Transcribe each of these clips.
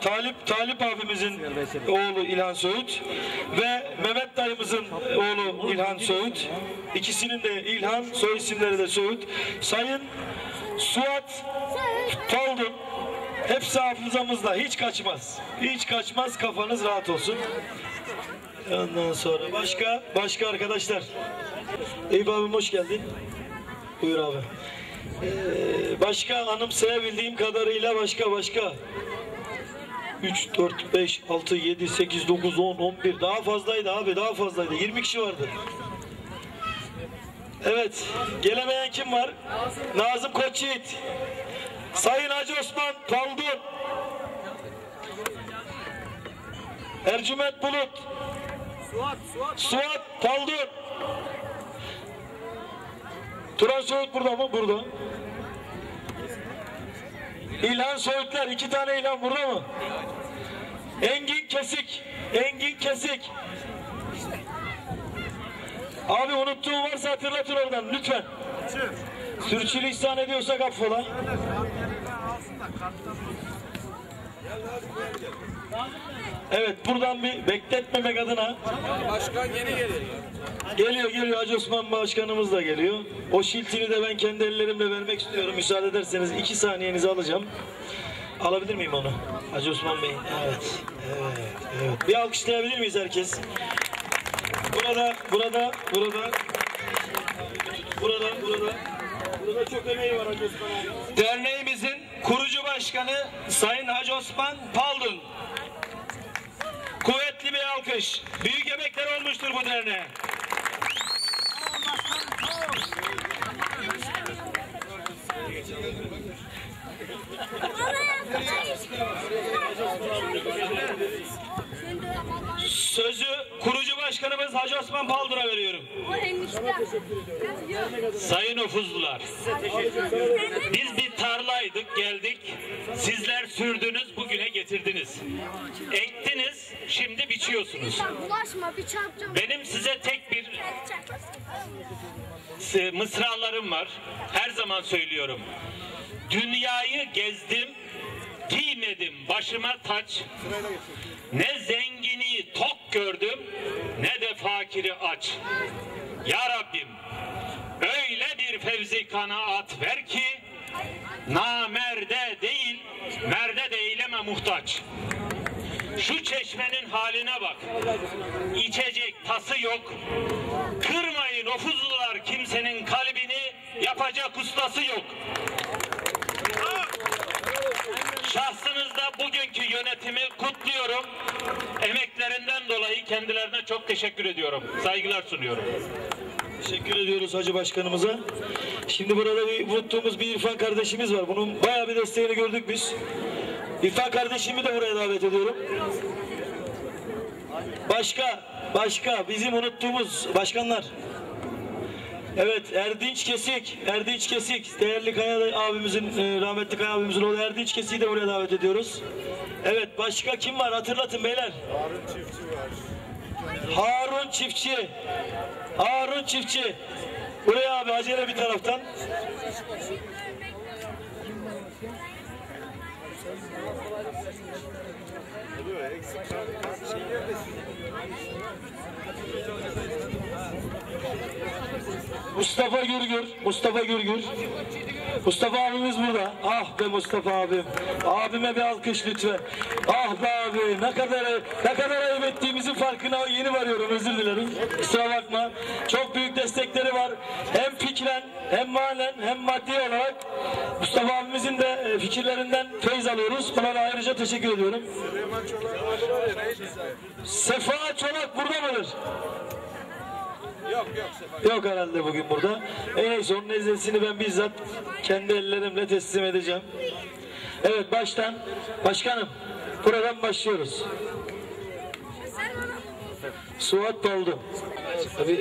Talip Talip abimizin oğlu İlhan Söğüt ve Mehmet dayımızın oğlu İlhan Söğüt. İkisinin de İlhan, soy isimleri de Söğüt. Sayın Suat Taldun. Hepsi hafızamızda. Hiç kaçmaz. Hiç kaçmaz. Kafanız rahat olsun. Ondan sonra başka başka arkadaşlar. Eyüp abim hoş geldin. Buyur abi. Ee, başka anımsayabildiğim kadarıyla başka başka. 3, 4, 5, 6, 7, 8, 9, 10, 11 daha fazlaydı abi daha fazlaydı. 20 kişi vardı. Evet. Gelemeyen kim var? Nazım Koçyiğit. Sayın Hacı Osman Paldun. Ercüment Bulut. Suat Paldun. Turan Söğüt burada mı? Burada. İlhan Söğütler. iki tane İlhan burada mı? Engin Kesik. Engin Kesik. Abi unuttuğum varsa hatırlatın oradan lütfen. Sürçülisan ediyorsak affola. Evet buradan bir bekletmemek adına Başkan yeni gelir. Geliyor geliyor Hacı Osman Başkanımız da geliyor. O şiltini de ben kendi ellerimle vermek istiyorum. Müsaade ederseniz iki saniyenizi alacağım. Alabilir miyim onu? Hacı Osman Bey. Evet. Evet. Evet. Bir alkışlayabilir miyiz herkes? Burada, burada, burada, burada, burada, burada çok emeği var Hacı Osman abi. Derneğimizin kurucu başkanı Sayın Hacı Osman Paldun. Kuvvetli bir alkış. Büyük emekler olmuştur bu derneğe. Sözü kurucu başkanımız Hacı Osman Paldun'a veriyorum. Sayın ofuzlular, biz bir tarlaydık geldik. Sizler sürdünüz bugüne getirdiniz. Ektiniz şimdi biçiyorsunuz. Benim size tek bir e, mısralarım var. Her zaman söylüyorum. Dünyayı gezdim, giymedim başıma taç. Ne zengini tok gördüm, ne de fakiri aç. Ya Rabbim, öyle bir fevzi kanaat ver ki, namerde değil, merde de eyleme muhtaç. Şu çeşmenin haline bak. İçecek tası yok. Kırmayın ofuzlular kimsenin kalbini yapacak ustası yok. Şahsınızda bugünkü yönetimi kutluyorum. Emeklerinden dolayı kendilerine çok teşekkür ediyorum. Saygılar sunuyorum. Teşekkür ediyoruz Hacı Başkanımıza. Şimdi burada bir unuttuğumuz bir İrfan kardeşimiz var. Bunun bayağı bir desteğini gördük biz. İrfan kardeşimi de buraya davet ediyorum. Başka, başka bizim unuttuğumuz başkanlar. Evet Erdinç Kesik, Erdinç Kesik, değerli Kaya abimizin, e, rahmetli Kaya abimizin oğlu Erdinç Kesik'i de buraya davet ediyoruz. Evet başka kim var hatırlatın beyler. Harun Çiftçi. Harun Çiftçi. Buraya abi acele bir taraftan. Mustafa Gürgür, Mustafa Gürgür. Mustafa abimiz burada. Ah be Mustafa abim. Abime bir alkış lütfen. Ah be abi ne kadar ne kadar ayıp ettiğimizin farkına yeni varıyorum özür dilerim. Kusura bakma. Çok büyük destekleri var. Hem fikren hem manen hem maddi olarak Mustafa abimizin de e, fikirlerinden feyiz alıyoruz. Buna da ayrıca teşekkür ediyorum. Sefa Çolak burada mıdır? Yok yok. Yok herhalde bugün burada. E neyse onun nezlesini ben bizzat kendi ellerimle teslim edeceğim. Evet baştan. Başkanım buradan başlıyoruz. Suat doldu. Bir,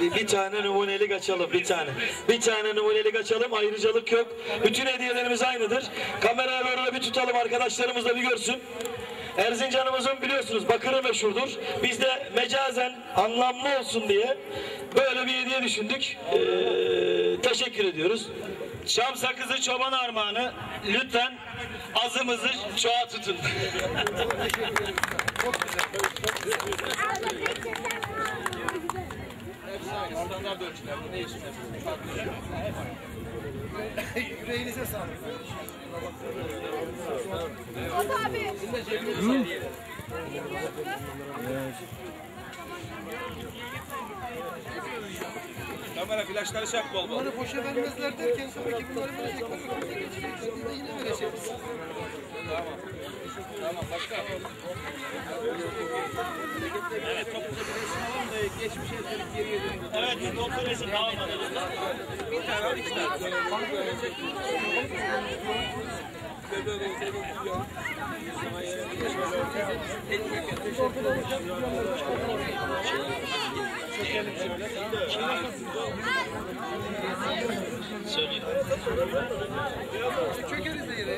bir, bir tane numunelik açalım bir tane. Bir tane numunelik açalım ayrıcalık yok. Bütün hediyelerimiz aynıdır. Kameraya böyle bir tutalım arkadaşlarımız da bir görsün. Erzincan'ımızın biliyorsunuz bakırı meşhurdur. Biz de mecazen anlamlı olsun diye böyle bir hediye düşündük. Ee, teşekkür ediyoruz. Şam sakızı çoban armağanı. Lütfen azımızı çoğa tutun. Standart ölçüler. Bu değişmiyor. Yüreğinize sağlık. abi. Sizin de cebinize sağlık. Kamera flaşları çak bol bol. Bunları boşa vermezler derken sonraki bunları verecekler. Şekilde yine vereceğiz. Tamam başka. Evet topluca bir resim alalım da geçmişe dönüp geriye dönüp. Evet, doktor resim almadı. İki tane. Çökeriz de ya.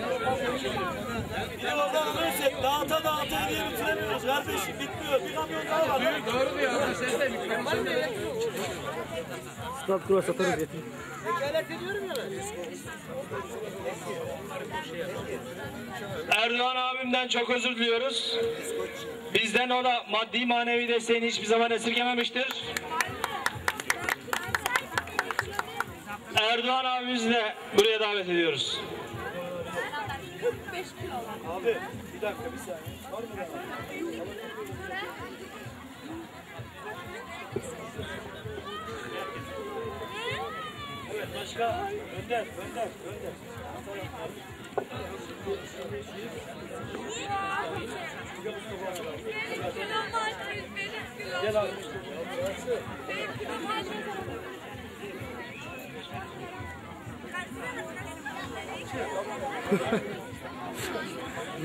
Bir oradan alırsak dağıta dağıta hediye bitiremiyoruz kardeşim. Bitmiyor. Bir kamyon daha var. Doğru diyor sen de Stop kura satarız yeter. Erdoğan abimden çok özür diliyoruz. Bizden o da maddi manevi desteğini hiçbir zaman esirgememiştir. Erdoğan abimizi de buraya davet ediyoruz. 45 kilo. Abi bir dakika bir saniye. Evet başka Önder, Önder, Önder. Gel abi. Benim kilom var.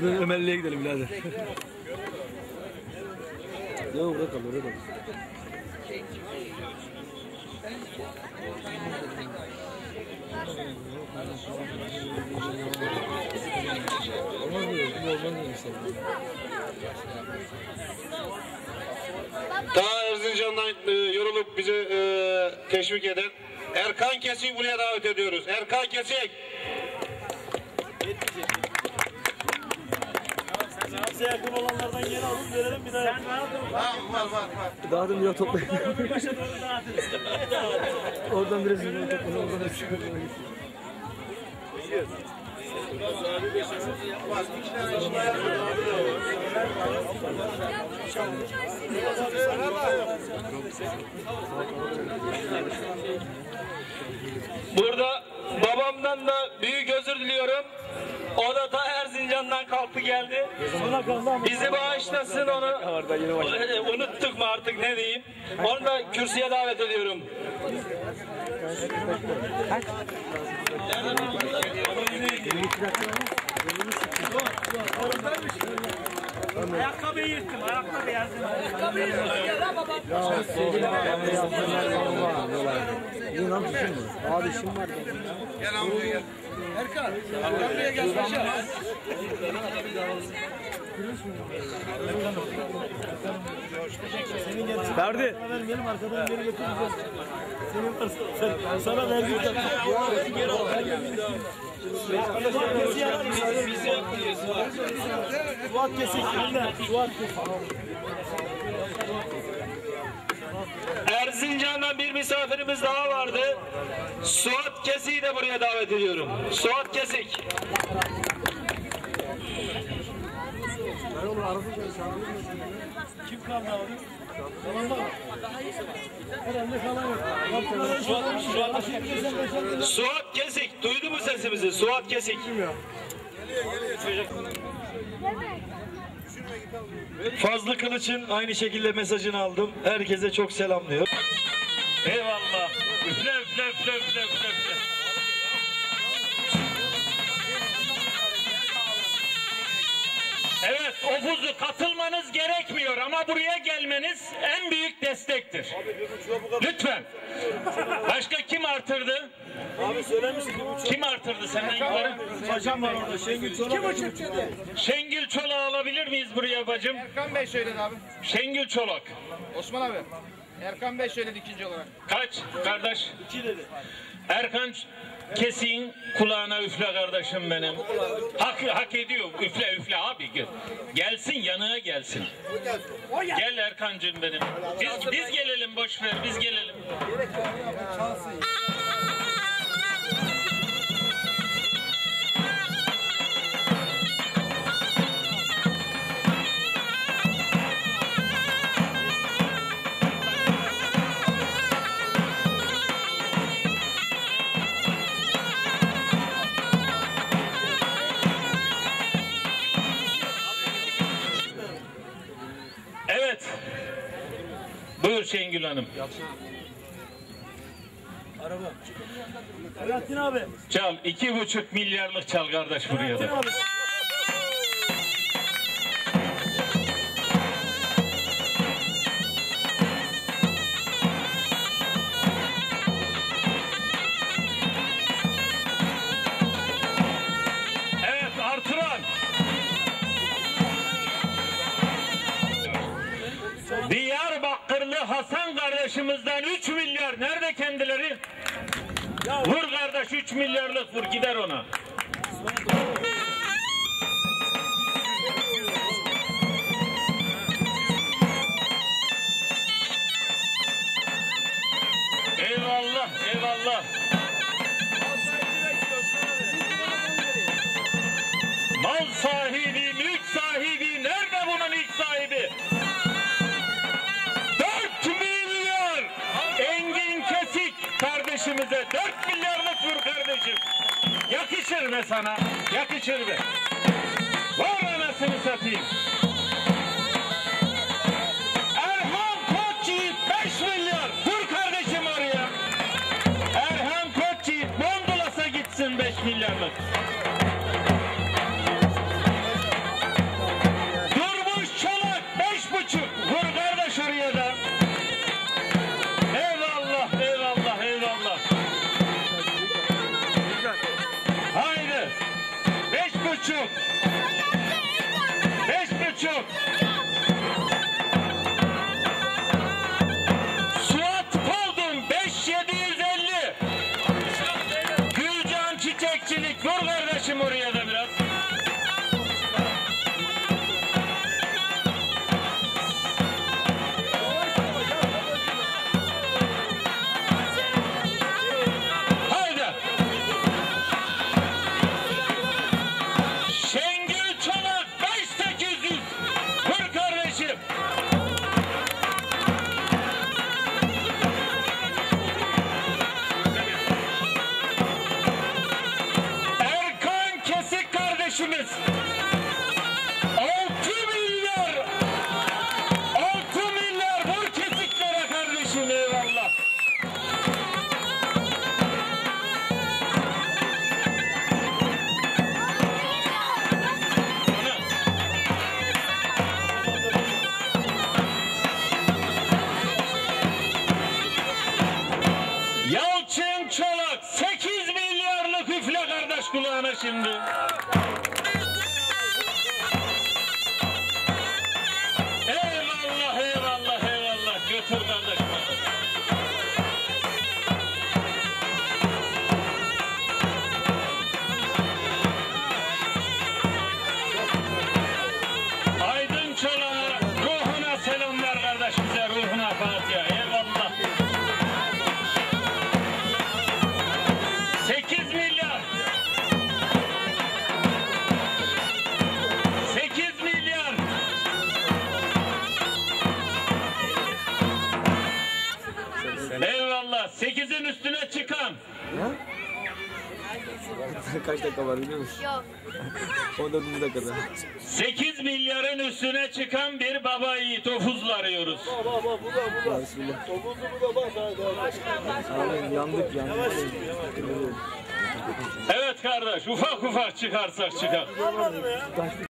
Buradan Ömerli'ye gidelim birader. Yok burada kal, orada kal. Olmaz mı? Bu olmaz mı? Daha Erzincan'dan e, yorulup bizi e, teşvik eden Erkan Kesik buraya davet ediyoruz. Erkan Kesik. Size yakın olanlardan yeni alıp verelim bir daha. Dağıtın biraz toplayın. Oradan biraz ürün toplayın. Oradan da çıkıyor. Burada babamdan da büyük özür diliyorum. O da ta Erzincan'dan kalktı geldi. Bizi bağışlasın onu. Ee, Unuttuk mu artık ne diyeyim. Onu da kürsüye davet ediyorum. Ayakkabıyı yırttım. Ayakkabı yazdım. İyi lan düşün mü? Abi işim var. Erkan. Erkan buraya gel paşa. Ferdi. Vermeyelim arkadan geri götüreceğiz. Senin varsa sen, sana. Suat kesi yarar mısın? Suat kesi. Suat kesi. Erzincan'dan bir misafirimiz daha vardı. Suat Kesik'i de buraya davet ediyorum. Suat Kesik. Kim kaldı abi? Suat, Kesik. Duydu mu sesimizi? Suat Kesik. Fazlı Kılıç'ın aynı şekilde mesajını aldım. Herkese çok selamlıyor. Eyvallah. Üfle üfle üfle üfle üfle üfle. Evet, ofuzu katılmanız gerekmiyor ama buraya gelmeniz en büyük destektir. Lütfen. Başka kim artırdı? Abi söylemişsin Kim artırdı senden yukarı? Hocam var orada. Şengül Çolak. Kim açıkladı? Şengül Çolak alabilir miyiz buraya bacım? Erkan Bey söyledi abi. Şengül Çolak. Osman abi. Erkan Bey söyledi ikinci olarak. Kaç kardeş? İki dedi. Erkan kesin kulağına üfle kardeşim benim. Hak, hak ediyor. Üfle üfle abi. Gel- Gelsin yanına gelsin. Gel Erkancığım benim. Biz, biz gelelim boş ver biz gelelim. Evet. Şengül Hanım. Alaaddin abi. Çal. iki buçuk milyarlık çal kardeş buraya da. Abi. Kardeşimizden 3 milyar. Nerede kendileri? Vur kardeş 3 milyarlık vur gider ona. Eyvallah eyvallah. Mal sahibi, mülk sahibi, nerede bunun ilk sahibi? Yakışır be sana, yakışır be. Var anasını satayım. Eyvallah. 8'in üstüne çıkan. Kaç dakika var biliyor musun? Yok. 14. dakikada. 8 milyarın üstüne çıkan bir baba yiğit ofuzla arıyoruz. Bismillah. Amin yandık yandık. Evet kardeş ufak ufak çıkarsak çıkar. Kaçtık